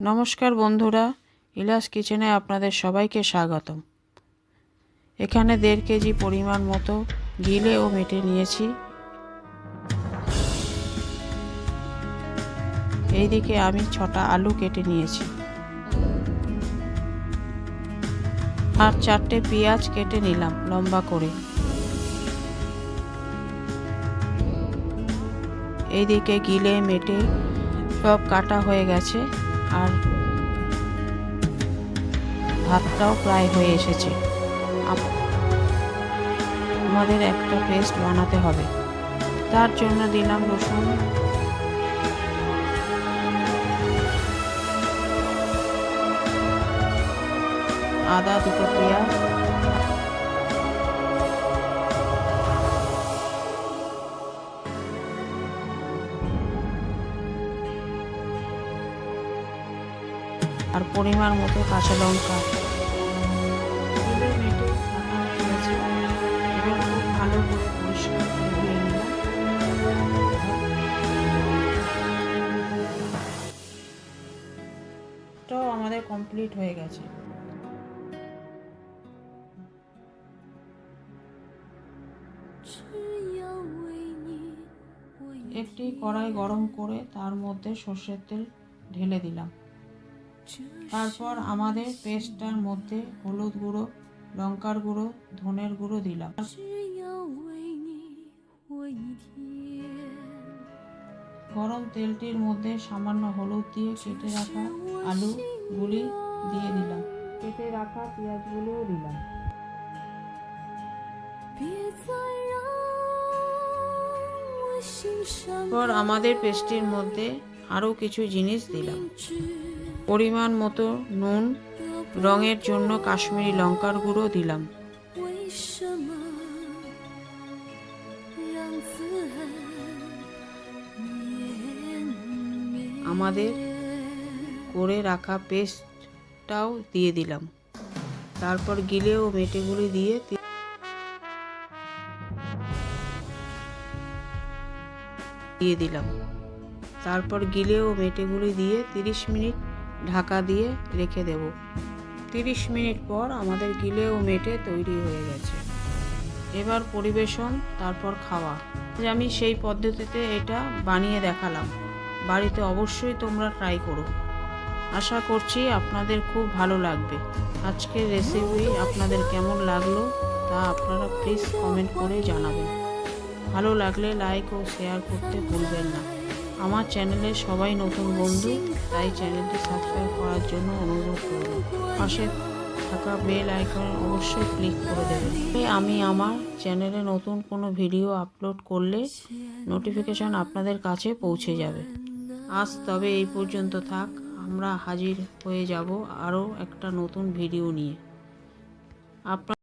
নমস্কার বন্ধুরা, ইলাস কিচেনে আপনাদের সবাইকে স্বাগতম। এখানে দেড় কেজি পরিমাণ মতো গিলে ও মেটে নিয়েছি। এইদিকে আমি ছটা আলু কেটে নিয়েছি। আর চারটে পেঁয়াজ কেটে নিলাম লম্বা করে। এইদিকে গিলে, মেটে সব কাটা হয়ে গেছে। আর ভাতটাও প্রায় হয়ে এসেছে। আমাদের একটা পেস্ট বানাতে হবে। তার জন্য দিলাম রসুন। আদা, দুটো পেঁয়াজ। আর পরিমাণ মতো কাঁচা লঙ্কা। এটাও আমাদের কমপ্লিট হয়ে গেছে। একটি কড়াই গরম করে তার মধ্যে সর্ষের তেল ঢেলে দিলাম। তারপর আমাদের পেস্টটার মধ্যে হলুদ গুঁড়ো, লঙ্কার গুঁড়ো, ধনের গুঁড়ো দিলাম। গরম তেলটির মধ্যে সামান্য হলুদ দিয়ে কেটে রাখা আলু গুলি দিয়ে দিলাম। কেটে রাখা পেঁয়াজগুলিও দিলাম। আমাদের পেস্টির মধ্যে আরও কিছু জিনিস দিলাম। পরিমাণ মতো নুন, রঙের জন্য কাশ্মীরি লঙ্কার গুঁড়ো দিলাম। আমাদের করে রাখা পেস্টটাও দিয়ে দিলাম। তারপর গিলে ও মেটেগুলি দিয়ে দিয়ে দিলাম। তারপর গিলে ও মেটেগুলি দিয়ে 30 মিনিট ঢাকা দিয়ে রেখে দেব। 30 মিনিট পর আমাদের গিলে ও মেটে তৈরি হয়ে গেছে। এবার পরিবেশন, তারপর খাওয়া। আমি সেই পদ্ধতিতে এটা বানিয়ে দেখালাম। বাড়িতে অবশ্যই তোমরা ট্রাই করো। আশা করছি আপনাদের খুব ভালো লাগবে। আজকের রেসিপি আপনাদের কেমন লাগল তা আপনারা প্লিজ কমেন্ট করে জানাবেন। ভালো লাগলে লাইক ও শেয়ার করতে ভুলবেন না। আমার চ্যানেলে সবাই নতুন বন্ধু, তাই চ্যানেলটি সাবস্ক্রাইব করার জন্য অনুরোধ করব। পাশে থাকা বেল আইকন অবশ্যই ক্লিক করে দেবেন। আমি আমার চ্যানেলে নতুন কোনো ভিডিও আপলোড করলে নোটিফিকেশান আপনাদের কাছে পৌঁছে যাবে। আজ তবে এই পর্যন্ত থাক, আমরা হাজির হয়ে যাব আরও একটা নতুন ভিডিও নিয়ে। আপনার